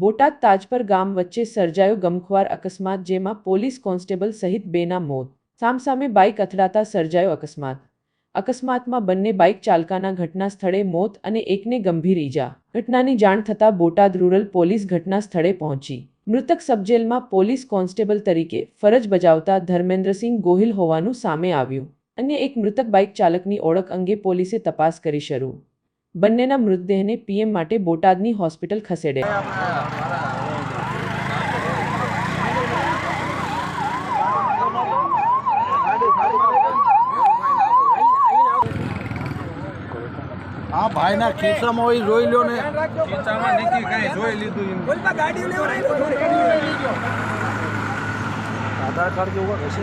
બોટાદ તાજપર ગામ વચ્ચે સર્જાયો ગમખ્વાર અકસ્માત, જેમાં પોલીસ કોન્સ્ટેબલ સહિત બેના મોત. સામસામે બાઇક અથડાતા સર્જાયો અકસ્માત. અકસ્માતમાં બંને બાઇક ચાલકાના ઘટના સ્થળે મોત અને એકને ગંભીર ઈજા. ઘટનાની જાણ થતાં બોટાદ રૂરલ પોલીસ ઘટના સ્થળે પહોંચી. મૃતક સબજેલમાં પોલીસ કોન્સ્ટેબલ તરીકે ફરજ બજાવતા ધર્મેન્દ્રસિંહ ગોહિલ હોવાનું સામે આવ્યું. અન્ય એક મૃતક બાઇક ચાલકની ઓળખ અંગે પોલીસે તપાસ કરી શરૂ. બંનેના મૃતદેહને પીએમ માટે બોટાદની હોસ્પિટલ ખસેડે. હા ભાઈના ખિસ્સામાં હોય જોઈ લ્યો ને. ખીચામાં નથી કઈ જોઈ લીધું. આધાર કાર્ડ જેવું હશે